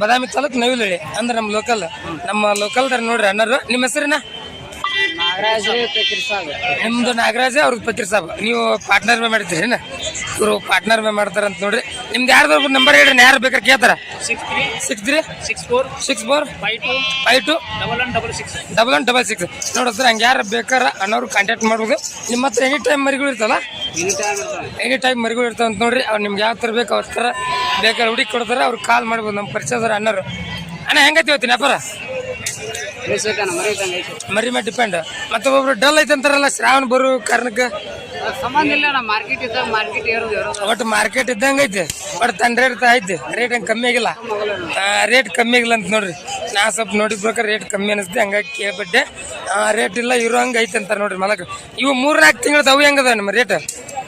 Speaker 1: ಬದಾಮಿ ತಾಲೂಕು ನವಿಲಹಳ್ಳಿ ಅಂದ್ರೆ ನಮ್ಮ ಲೋಕಲ್ ನಮ್ಮ ಲೋಕಲ್ದಾರ ನೋಡ್ರಿ ಅಣ್ಣರು. ನಿಮ್ಮ ಹೆಸರಿನ? ನಿಮ್ದು ನಾಗರಾಜ ಅವ್ರದ್ದು ಪತ್ರಿ ಸಾಬ್. ನೀವು ಪಾರ್ಟ್ನರ್ ಮೇ ಮಾಡಿದ್ರಿ ಇವರು ಪಾರ್ಟ್ನರ್ ಮೇ ಮಾಡ್ತಾರ ಅಂತ ನೋಡ್ರಿ. ನಿಮ್ದು ಯಾರ್ದು ನಂಬರ್ ಹೇಳ್ರಿ ಯಾರು ಬೇಕಾದ್ರೆ ಕೇಳ್ತಾರ?
Speaker 4: Six three
Speaker 1: six
Speaker 4: four
Speaker 1: six four
Speaker 4: five two
Speaker 1: five two
Speaker 4: double one double six
Speaker 1: double one double six ನೋಡ್ರಿ ಸರ್ ಹಂಗೆ ಯಾರು ಬೇಕಾರೆ ಅನ್ನೋರು ಕಾಂಟ್ಯಾಕ್ಟ್ ಮಾಡ್ಬೋದು. ನಿಮ್ಮ ಹತ್ರ ಎನಿ ಟೈಮ್ ಮರಿಗಳು ಇರ್ತಲ್ಲ? ಎನಿ ಟೈಮ್ ಮರಿಗಳು ಇರ್ತಾವ ಅಂತ ನೋಡ್ರಿ. ಅವ್ರು ನಿಮ್ಗೆ ಯಾವ ಥರ ಬೇಕು ಅವ್ರ ಥರ ಬೇಕಾದ್ರೆ ಹುಡುಕಿ ಕೊಡ್ತಾರೆ. ಅವ್ರು ಕಾಲ್ ಮಾಡ್ಬೋದು. ನಮ್ಮ ಪರಿಚಯದವ್ರು ಅನ್ನೋರು ಅಣ್ಣ ಹೆಂಗೈತಿ ಇವತ್ತಿನ ವ್ಯಾಪಾರ? ಮರಿ ಮೇಲೆ ಡಿಪೆಂಡ್ ಮತ್ತೆ ಒಬ್ರು ಡಲ್ ಐತೆ ಅಂತಾರಲ್ಲ ಶ್ರಾವಣ ಬರೋ ಕಾರಣಕ್ಕೆ?
Speaker 2: ಸಂಬಂಧ ಇಲ್ಲ ನಾ ಮಾರ್ಕೆಟ್ ಇದ್ದಾಗ ಮಾರ್ಕೆಟ್ ಏರೋದು
Speaker 1: ಒಟ್ಟು ಮಾರ್ಕೆಟ್ ಇದ್ದಂಗೆ ಐತಿ. ಬಟ್ ತನ್ನ ರೇಟ್ ಐತೆ. ರೇಟ್ ಹಂಗೆ ಕಮ್ಮಿ ಆಗಿಲ್ಲ. ರೇಟ್ ಕಮ್ಮಿ ಆಗಿಲ್ಲ ಅಂತ ನೋಡ್ರಿ. ನಾ ಸ್ವಲ್ಪ ನೋಡಿದ ಪ್ರಕಾರ ರೇಟ್ ಕಮ್ಮಿ ಅನಿಸ್ತೆ ಹಂಗಾಗಿ ಕೇಳ್ಬಿಟ್ಟೆ ರೇಟ್ ಇಲ್ಲ ಇರೋ ಹಂಗೆ ಐತೆ ಅಂತಾರೆ ನೋಡ್ರಿ ಮಲಕ ಇವು ಮೂರು ನಾಲ್ಕು ತಿಂಗಳದ್ದು ಅವು ಹೆಂಗದ ನಮ್ಮ ರೇಟ್
Speaker 2: ಎಂಟೂವರೆ ಸಾವಿರ ಒಂಬತ್ತು ಸಾವಿರ ಹತ್ತು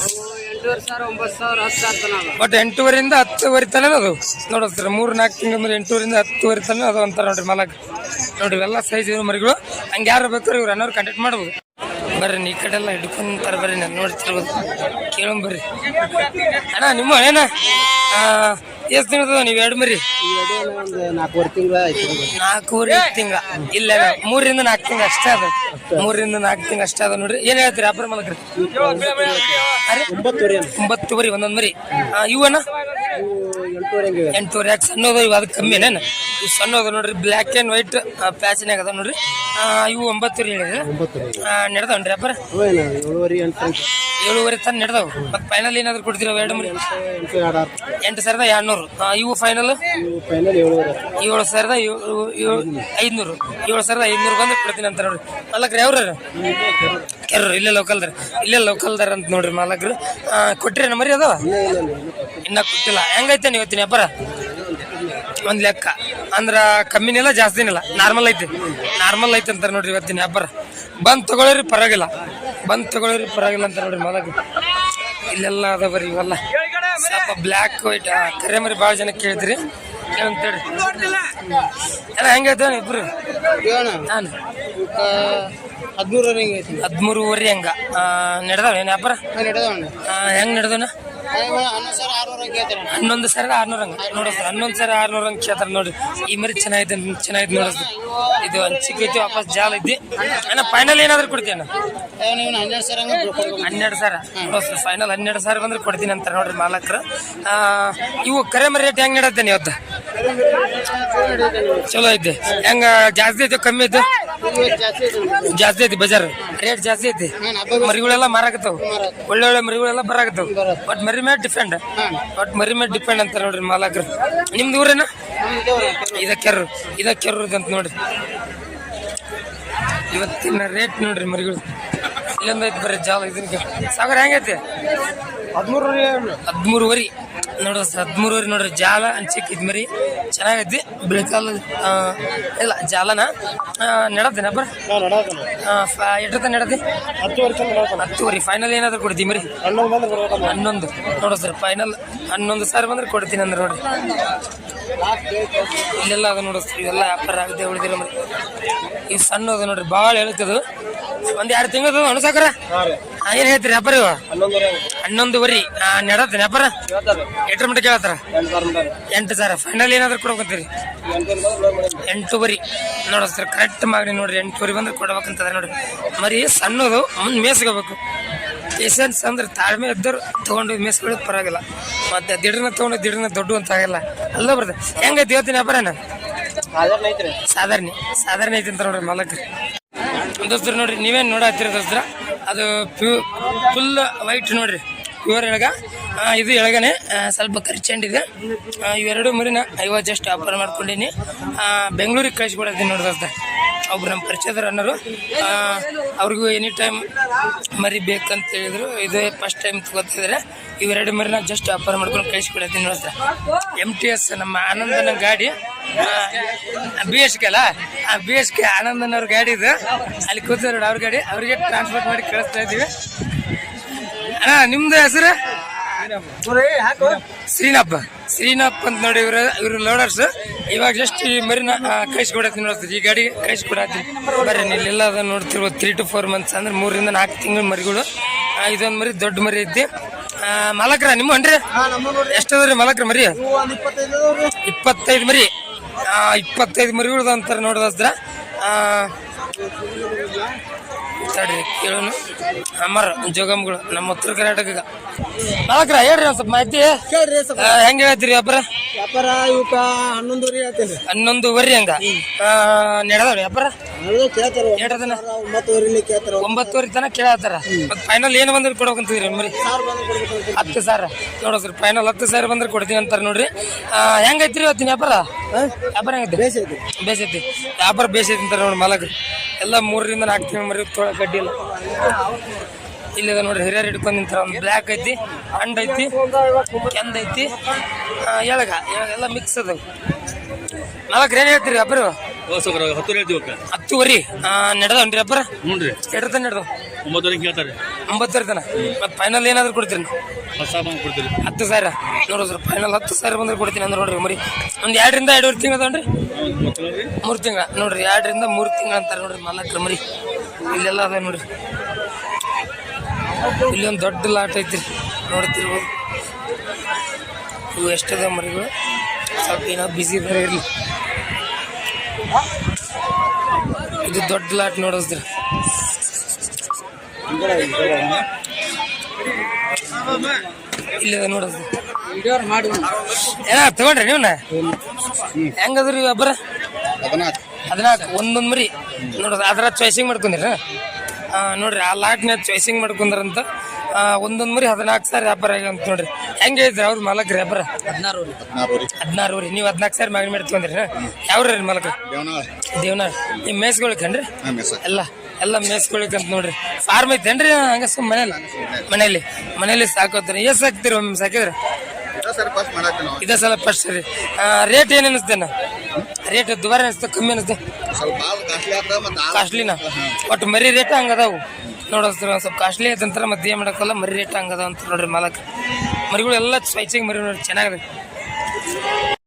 Speaker 2: ಸಾವಿರ ತನಕ ಅದ.
Speaker 1: ಬಟ್ ಎಂಟೂವರೆಯಿಂದ ಹತ್ತುವರೆ ತಲೆನ ಅದು. ನೋಡಿಸ್ತಾರೆ ಮೂರು ನಾಲ್ಕು ತಿಂಗಳ ಮೇಲೆ ಎಂಟೂವರೆಯಿಂದ ಹತ್ತುವರೆ ತಲೆ ಅದು ಅಂತಾರೆ ನೋಡ್ರಿ ಮಲಕ. ನೋಡ್ರಿ ಇವೆಲ್ಲ ಸೈಜ್ ಮರಿಗಳು. ಹಂಗೆ ಯಾರು ಬೇಕಾದ್ರೆ ಇವ್ರು ಅನ್ನೋರು ಕಾಂಟ್ಯಾಕ್ಟ್ ಮಾಡ್ಬೋದು. ಬರ್ರಿ, ನೀ ಕಡೆ ಎಲ್ಲ ಹಿಡ್ಕೊಂತಾರೆ ಬರ್ರಿ, ನಾನು ನೋಡ್ತಿರ್ಬೋದು. ಕೇಳೋಣ ಬರ್ರಿ ಅಣ್ಣ, ನಿಮ್ಮ ಏನ ಎಷ್ಟು ತಿಂಗಳ ನೀವು ಎರಡು ಮರಿ?
Speaker 2: ನಾಲ್ಕೂವರೆ ತಿಂಗಳ
Speaker 1: ನಾಲ್ಕೂವರೆ ತಿಂಗಳ. ಇಲ್ಲ ಮೂರಿಂದ ನಾಲ್ಕು ತಿಂಗಳ ಅಷ್ಟೇ ಅದ. ಮೂರಿಂದ ನಾಲ್ಕು ತಿಂಗಳ ಅಷ್ಟೇ ಅದ ನೋಡ್ರಿ. ಏನ್ ಹೇಳ್ತೀರಿ ಅಪ್ಪರ ಮಲಕ್ರಿ?
Speaker 2: ಒಂಬತ್ತುವರೆ,
Speaker 1: ಒಂದೊಂದ್ ಮರಿ. ಇವನ
Speaker 2: ಎಂಟೂವರೆ
Speaker 1: ಯಾಕೆ ಸಣ್ಣದು? ಇವು ಅದು ಕಮ್ಮಿ ಏನೇನು ಇವು ಸಣ್ಣದು ನೋಡ್ರಿ ಬ್ಲಾಕ್ ಆ್ಯಂಡ್ ವೈಟ್ ಪ್ಯಾಚಿನಾಗ ಆಗದ ನೋಡ್ರಿ. ಇವು ರೀ ಹೇಳಿದ್ರೆ. ನಡೆದವನ್ರಿ ವ್ಯಾಪಾರ?
Speaker 2: ಏಳುವರೆ ಎಂಟು.
Speaker 1: ಏಳುವರೆ ತನ ನಡೆದವು ಮತ್ತೆ ಫೈನಲ್ ಏನಾದ್ರು ಕೊಡ್ತೀರ ಎರಡು ಮರಿ?
Speaker 2: ಎಂಟು
Speaker 1: ಸಾವಿರದ ಎರಡ್ನೂರು. ಇವು ಫೈನಲ್ ಏಳು ಸಾವಿರದ ಐದ್ನೂರು. ಏಳು ಸಾವಿರದ ಐದ್ನೂರು ಬಂದು ಕೊಡ್ತೀನಿ ಅಂತ ನೋಡ್ರಿ. ಮಾಲಕ್ರಿ, ಯಾವ್ರ ಕೆರ್ರು, ಇಲ್ಲೇ ಲೋಕಲ್ದಾರ ಇಲ್ಲೇ ಲೋಕಲ್ದಾರ ಅಂತ ನೋಡ್ರಿ ಮಾಲಕ್ರು. ಕೊಟ್ರಿ ಮರಿ ಅದಾವ ಇನ್ನ ಕೊಟ್ಟಿಲ್ಲ. ಹೆಂಗೈತೆ ಇವತ್ತಿನ ವ್ಯಾಪಾರ? ಒಂದ್ ಲೆಕ್ಕ. ಅಂದ್ರ ಕಮ್ಮಿನಿಲ್ಲ ಜಾಸ್ತಿನಿಲ್ಲ. ನಾರ್ಮಲ್ ಐತಿ. ನಾರ್ಮಲ್ ಐತಿ ಅಂತಾರೆ ನೋಡ್ರಿ ಇವತ್ತಿನ ವ್ಯಾಪಾರ. ಬಂದ್ ತಗೊಳ್ರಿ, ಪರವಾಗಿಲ್ಲ. ಬಂದ್ ತಗೊಳ್ರಿ ಪರವಾಗಿಲ್ಲ ಅಂತ ನೋಡ್ರಿ ಮಲಗ ಇಲ್ಲೆಲ್ಲ ಅದಾವರಿ ಇವೆಲ್ಲ. ಸ್ವಲ್ಪ ಬ್ಲ್ಯಾಕ್ ವೈಟ್ ಕರೆ ಮರಿ ಭಾಳ ಜನ ಕೇಳಿದ್ರಿ. ಏನಂತೇಳಿ ಎಲ್ಲ ಹೆಂಗೈತೆ ಇಬ್ರು? ನಾನು.
Speaker 2: ಹದಿಮೂರು ಹಿಂಗೆ ಐತಿ
Speaker 1: ಹದಿಮೂರುವರೆ ಹಂಗ? ನಡೆದವ ಏನು ವ್ಯಾಪಾರ?
Speaker 2: ನಡೆದವಣ್ಣ.
Speaker 1: ಹೆಂಗ್ ನಡೆದವನ
Speaker 2: ಹನ್ನೊಂದು ಸಾವಿರ ಆರುನೂರ
Speaker 1: ಹಂಗ ನೋಡ ಸರ್ ಹನ್ನೊಂದು ಸಾವಿರ ಆರ್ನೂರ ಹಂಗ ಕೇಳ್ತಾರ ನೋಡ್ರಿ. ಈ ಮರಿ ಚೆನ್ನಾಗಿದೆ ಚೆನ್ನಾಗಿದೆ ನೋಡಿ ಸರ್. ಇದು ಹಂಚಿಕೆ ಐತಿ ವಾಪಸ್ ಜಾಲ ಐತಿ ಅಣ್ಣ ಫೈನಲ್ ಏನಾದ್ರು
Speaker 2: ಕೊಡ್ತೀನಿ ಹನ್ನೆರಡು ಸಾವಿರ
Speaker 1: ಹನ್ನೆರಡು ಸರ್ ಫೈನಲ್ ಹನ್ನೆರಡು ಸಾವಿರ ಬಂದ್ರೆ ಕೊಡ್ತೀನಿ ಅಂತಾರೆ ನೋಡ್ರಿ ಮಾಲಕರು. ಇವು ಕರೆ ಮರಿ ರೇಟ್ ಹೆಂಗ್ ನಡತ್ತೇನೆ ಇವತ್ತು? ಚಲೋ ಐತೆ. ಹೆಂಗ ಜಾಸ್ತಿ ಐತೆ ಕಮ್ಮಿ ಐತಿ?
Speaker 2: ಜಾಸ್ತಿ ಐತಿ.
Speaker 1: ಬಜಾರ್. ರೇಟ್ ಜಾಸ್ತಿ ಐತಿ. ಮರಿಗಳೆಲ್ಲ ಮಾರಾಕತ್ತಾವ. ಒಳ್ಳೆ ಒಳ್ಳೆ ಮರಿಗಳೆಲ್ಲ ಬರಾಕತ್ತಾವ. ಬಟ್ ಮರಿ ಮೇಲೆ ಡಿಪೆಂಡ್. ಬಟ್ ಮರಿ ಮೇಲೆ ಡಿಪೆಂಡ್ ಅಂತ ನೋಡ್ರಿ ಮಾಲಕರು. ನಿಮ್ದು ಊರೇನ? ಇದ ಕೆರ್ರು ಇದ ಅಂತ ನೋಡ್ರಿ. ಇವತ್ತಿನ ರೇಟ್ ನೋಡ್ರಿ ಮರಿಗಳು. ಇಲ್ಲೊಂದು ಐತಿ ಬರೀ ಜಾಲ ಇದನ್ನ ಸಾಗರ ಹೆಂಗೈತಿ?
Speaker 2: ಹದಿಮೂರು
Speaker 1: ಹದಿಮೂರುವರೆ. ನೋಡ್ರಿ ಸರ್ ಹದಿಮೂರುವರೆ ನೋಡ್ರಿ ಜಾಲ ಅನ್ಸಿಕ್ಕಿದ್ ಮರಿ ಚೆನ್ನಾಗೈತಿ. ಬಿಳಿಕಾಲ ಇಲ್ಲ ಜಾಲನ. ನಡತ್ತೇನ ಬರ ಎಷ್ಟೊತ್ತ ನಡತಿ ಹತ್ತುವರೆ ಫೈನಲ್ ಏನಾದ್ರು ಕೊಡ್ತೀನಿ ಮರಿ?
Speaker 2: ಹನ್ನೊಂದು
Speaker 1: ನೋಡ್ರಿ ನೋಡು ಸರ್ ಫೈನಲ್ ಹನ್ನೊಂದು ಸಾವಿರ ಬಂದ್ರೆ ಕೊಡ್ತೀನಿ ಅಂದ್ರೆ ನೋಡ್ರಿ. ಇಲ್ಲೆಲ್ಲ ಅದು ನೋಡ್ರಿ ಸರ್ ಇವೆಲ್ಲ ವ್ಯಾಪಾರ ಆಗದೆ ಉಳಿದಿರೋ ಮರಿ. ಇವು ಸಣ್ಣ ಅದು ನೋಡ್ರಿ ಭಾಳ ಹೇಳ್ತದ ಒಂದ್ ಎರಡು ತಿಂಗಳು ಅಣಸಾಕರ ಏನ್ ಹೇಳ್ತೀರಿ ವ್ಯಾಪಾರ ಇವ? ಹನ್ನೊಂದುವರಿ. ನೆಡತ್ತೆ ವ್ಯಾಪಾರ
Speaker 2: ಕೇಳ್ತಾರೆ
Speaker 1: ಎಟ್ರ ಮಟ್ಟ ಕೇಳತ್ತಾರ?
Speaker 2: ಎಂಟು ಸಾವಿರ.
Speaker 1: ಸಾವಿರ ಫೈನಲ್ ಏನಾದ್ರು ಕೊಡ್ಬೇಕಂತೀರಿ? ಎಂಟುವರಿ. ನೋಡ ಸರ್ ಕರೆಕ್ಟ್ ಮಾಡಿ ನೋಡ್ರಿ. ಎಂಟುವರಿ ಬಂದ್ರೆ ಕೊಡ್ಬೇಕಂತದ ನೋಡ್ರಿ. ಮರಿ ಸಣ್ಣದು ಮುಂದೆ ಮೇಸ್ಕೋಬೇಕು. ಪೇಷನ್ಸ್ ಅಂದ್ರೆ ತಾಳ್ಮೆ ಇದ್ದರು ತಗೊಂಡು ಮೇಸ್ಕೊಳ್ಳೋದು ಪರವಾಗಿಲ್ಲ. ಮತ್ತೆ ದಿಢನ ತಗೊಂಡು ದಿಢನ ದೊಡ್ಡ ಅಂತ ಆಗಲ್ಲ. ಅಲ್ಲ ಬರ್ತದೆ ಹೆಂಗೈತಿ ಇವತ್ತಿನ ವ್ಯಾಪಾರನ
Speaker 2: ಐತ್ರಿ.
Speaker 1: ಸಾಧಾರಣ. ಸಾಧಾರಣ ಐತಿ ಅಂತ ನೋಡ್ರಿ ಮಲಕ್ರಿ. ದೋಸ್ತರು ನೋಡ್ರಿ ನೀವೇನು ನೋಡಾತ್ತೀರ ದೋಸ್ತರ? ಅದು ಪ್ಯೂ ಫುಲ್ ವೈಟ್ ನೋಡ್ರಿ. ಪ್ಯೂರ್ ಎಳಗ. ಇದು ಎಳಗನೆ. ಸ್ವಲ್ಪ ಖರ್ಚಂಡಿದೆ ಇವೆರಡು ಮರಿನ ಐವತ್ತು ಜಸ್ಟ್ ಆಫರ್ ಮಾಡ್ಕೊಂಡೀನಿ ಬೆಂಗಳೂರಿಗೆ ಕಳಿಸ್ಕೊಡತ್ತೀನಿ ನೋಡಿ ದೋಸ್ತ ಒಬ್ರು ನಮ್ಮ ಪರಿಚಯದವ್ರು ಅನ್ನೋರು. ಅವ್ರಿಗೂ ಎನಿ ಟೈಮ್ ಮರಿ ಬೇಕಂತ ಹೇಳಿದ್ರು. ಇದೇ ಫಸ್ಟ್ ಟೈಮ್ ಗೊತ್ತಿದ್ರೆ ಇವೆರಡು ಮರಿನ ಜಸ್ಟ್ ವ್ಯಾಪಾರ ಮಾಡ್ಕೊಂಡು ಕಳಿಸ್ಕೊಡತ್ತೀನಿ ನೋಡ್ತ ಎಂ ಟಿ ಎಸ್ ನಮ್ಮ ಆನಂದನ ಗಾಡಿ. ಬಿ ಎಸ್ ಕೆ ಅಲ್ಲ? ಆ ಬಿ ಎಸ್ ಕೆ ಆನಂದನ್ ಅವ್ರ ಗಾಡಿ ಇದು. ಅಲ್ಲಿ ಕೂತಾರ ಅವ್ರ ಗಾಡಿ. ಅವ್ರಿಗೆ ಟ್ರಾನ್ಸ್ಪೋರ್ಟ್ ಮಾಡಿ ಕಳಿಸ್ತಾ ಇದ್ದೀವಿ. ಅಣ್ಣ ನಿಮ್ದು ಹೆಸರು? ಶ್ರೀನಪ್ಪ ಶ್ರೀನಪ್ಪ ಅಂತ ನೋಡಿ ಇವ್ರ ಇವ್ರ ಲೋಡರ್ಸ್ ಇವಾಗ ಜಸ್ಟ್ ಈ ಮರಿನ ಕಳಿಸ್ಕೊಡತ್ತೀನಿ ನೋಡ್ತೀವಿ ಈ ಗಾಡಿ ಕಳಿಸ್ಕೊಡತ್ತೀನಿ ಬರ್ರಿ ಇಲ್ಲೆಲ್ಲ ಅದ ನೋಡ್ತಿರ್ಬೋದು. ತ್ರೀ ಟು ಫೋರ್ ಮಂತ್ಸ್ ಅಂದ್ರೆ ಮೂರರಿಂದ ನಾಲ್ಕು ತಿಂಗಳ ಮರಿಗಳು. ಇದೊಂದು ಮರಿ ದೊಡ್ಡ ಮರಿ ಐತಿ. ಮಲಕ್ರ ನಿಮ್ಮ ಅನ್ರಿ ಎಷ್ಟದ್ರಿ ಮಲಕ್ರ ಮರಿ?
Speaker 2: ಇಪ್ಪತ್ತೈದು
Speaker 1: ಮರಿ. ಇಪ್ಪತ್ತೈದು ಮರಿಗಳು ಅಂತಾರೆ ನೋಡೋದ್ರ ಕೇಳೋಣ ಕೇಳೋನು. ಅಮರ ಜೋಗಮ್ಗಳು ನಮ್ಮ ಉತ್ತರ ಕರ್ನಾಟಕ ಮಾಲಕ್ರ ಹೇಳ್ರಿ ಒಂದ್ ಸ್ವಲ್ಪ ಮಾಹಿತಿ.
Speaker 2: ಕೇಳ್ರಿ
Speaker 1: ಸ್ವಲ್ಪ. ಹೆಂಗ್ ಹೇಳ್ತೀರಿ ವ್ಯಾಪಾರ
Speaker 2: ವ್ಯಾಪಾರ ಇವಕ್ಕ ಹನ್ನೊಂದುವರೆ ಹೇಳ್ತೇನೆ
Speaker 1: ಹನ್ನೊಂದುವರೆ ಹಂಗ? ನಡೆದವ್ರಿ ವ್ಯಾಪಾರ
Speaker 2: ಕೇಳ್ತಾರೆ
Speaker 1: ಒಂಬತ್ತುವರೆ ತನಕ ಕೇಳತ್ತಾರ ಮತ್ತೆ ಫೈನಲ್ ಏನು ಬಂದ್ರೆ ಕೊಡ್ಬೇಕಂತಿದ್ರಿ ಮರಿ ಹತ್ತು ಸಾವಿರ ನೋಡ್ರಿ ಸರ್ ಫೈನಲ್ ಹತ್ತು ಸಾವಿರ ಬಂದ್ರೆ ಕೊಡ್ತೀನಿ ಅಂತಾರೆ ನೋಡ್ರಿ. ಹೆಂಗೈತ್ರಿ ಇವತ್ತಿನ ವ್ಯಾಪಾರ? ವ್ಯಾಪಾರ ಹೆಂಗೈತಿ
Speaker 2: ಬೇಸೈತಿ
Speaker 1: ಬೇಸೈತಿ ವ್ಯಾಪಾರ ಬೇಸೈತಿ ಅಂತಾರೆ ನೋಡಿ ಮಲಗ್ರಿ. ಎಲ್ಲ ಮೂರರಿಂದ ನಾಲ್ಕು ತಿಂಗಳು ಮರಿ ತೊಳ ಕಡ್ಡಿ ಇಲ್ಲ. ಇಲ್ಲಿದೆ ನೋಡ್ರಿ ಹಿರಿಯರ್ ಹಿಡ್ಕೊಂಡು ನಿಂತಾರ ಒಂದು ಬ್ಲ್ಯಾಕ್ ಐತಿ ಅಂಡ್ ಐತಿ ಕೆಂದ್ ಐತಿ ಎಳಗ ಎಳಗ ಎಲ್ಲ ಮಿಕ್ಸ್ ಅದ. ನಾಲ್ಕು ಏನ್ ಹೇಳ್ತೀರಿ
Speaker 4: ಅಬ್ಬರು
Speaker 1: ಹತ್ತುವರಿ. ನಡೆದವನ್ರಿ ಅಬ್ಬರ
Speaker 4: ಹ್ಞೂ ರೀ.
Speaker 1: ಎರಡು ತನ
Speaker 4: ಒಂಬತ್ತುವರೆ ಹೇಳ್ತಾರೆ.
Speaker 1: ಒಂಬತ್ತರ ತನ? ಮತ್ತೆ ಫೈನಲ್ ಏನಾದ್ರು ಕೊಡ್ತೀರಿ ಹತ್ತು ಸಾವಿರ ನೋಡ್ರಿ ಸರ್ ಫೈನಲ್ ಹತ್ತು ಸಾವಿರ ಬಂದ್ರೆ ಕೊಡ್ತೀನಿ ಅಂದ್ರೆ ನೋಡ್ರಿ ಮರಿ. ಒಂದು ಎರಡರಿಂದ ಎರಡೂವರೆ ತಿಂಗಳು ಅದಾವನ್ರಿ? ಮೂರು ತಿಂಗಳ ನೋಡ್ರಿ ಎರಡರಿಂದ ಮೂರು ತಿಂಗಳ ಅಂತಾರೆ ನೋಡ್ರಿ ಮಲ್ಲಕ್ರ ಮರಿ. ಇಲ್ಲೆಲ್ಲ ಅದ ನೋಡ್ರಿ. ಇಲ್ಲೊಂದು ದೊಡ್ಡ ಲಾಟ್ ಐತ್ರಿ. ನೋಡ್ತಿರ್ಬೋದು. ಇವು ಎಷ್ಟದ ಮರಿಗಳು? ಸ್ವಲ್ಪ ಏನೋ ಬಿಸಿ ಇದ್ದಾರೆ ಇರಲಿ. ಇದು ದೊಡ್ಡ ಲಾಟ್ ನೋಡಿಸ್ರಿ ಇಲ್ಲದ
Speaker 2: ನೋಡಿದ್ರಿ.
Speaker 1: ಏನ ತಗೊಂಡ್ರಿ ನೀವನ್ನ ಹೆಂಗದ್ರಿ ಒಬ್ಬರ
Speaker 3: ಹದಿನಾಲ್ಕು.
Speaker 1: ಒಂದೊಂದು ಮರಿ. ನೋಡೋದು ಅದರ ಚಾಯ್ಸಿಂಗ್ ಮಾಡ್ಕೊಂಡ್ರಿ ನೋಡ್ರಿ ಆ ಲಾಟ್ನ ಚಾಯ್ಸಿಂಗ್ ಮಾಡ್ಕೊಂಡ್ರಂತ ಒಂದೊಂದು ಮರಿ ಹದಿನಾಲ್ಕು ಸಾವಿರ ವ್ಯಾಪಾರ ಆಗಿ ಅಂತ ನೋಡ್ರಿ. ಹೆಂಗೆ ಐತ್ರಿ ಅವ್ರ ಮಾಲಕ್ರಿ ವ್ಯಾಪಾರ
Speaker 2: ಹದಿನಾರು ರೀ
Speaker 3: ಹದಿನಾರು ರೀ
Speaker 1: ನೀವು ಹದಿನಾಲ್ಕು ಸಾವಿರ ಮಾಡಿ ಮಾಡ್ಕೊಂಡ್ರಿ ಯಾವ ರೀ ದೇವನಾರ್
Speaker 3: ನಿಮ್
Speaker 1: ಮೇಸ್ಗೊಳಕ್ರಿ ನಿಮ್ಮ ಮೇಸ್ಕೊಳಕೇನ್ರಿ ಎಲ್ಲ ಎಲ್ಲ ಮೇಸ್ಕೊಳಕಂತ ನೋಡ್ರಿ. ಫಾರ್ಮ್ ಐತೇನ್ರಿ ಹಂಗ ಸುಮ್ ಮನೇಲಿ? ಮನೇಲಿ. ಮನೇಲಿ ಸಾಕೋತ್ರಿ ಎಷ್ಟು ಸಾಕ್ತೀರಿ ಒಮ್ಮೆ ಸಾಕಿದ್ರೆ?
Speaker 3: ನಾವು.
Speaker 1: ಇದೇ ಸಲ ಫಸ್ಟ್ ರೀ. ರೇಟ್ ಏನು ಅನಿಸ್ತೇನ ರೇಟ್ ದುಬಾರಿ ಅನಿಸ್ತು ಕಮ್ಮಿ ಅನಿಸ್ತು ಕಾಸ್ಟ್ಲಿನ? ಒಟ್ಟು ಮರಿ ರೇಟ್ ಹಂಗದಾವು. ನೋಡೋದು ಸ್ವಲ್ಪ ಕಾಸ್ಟ್ಲಿ ಐತಂತಾರ ಮತ್ತೆ ಏನು ಮಾಡೋಕ್ಕಲ್ಲ ಮರಿ ರೇಟ್ ಹಂಗದ ಅಂತ ನೋಡ್ರಿ ಮಾಲಕ್. ಮರಿಗಳು ಎಲ್ಲ ಮರಿ ನೋಡ್ರಿ ಚೆನ್ನಾಗಿದೆ.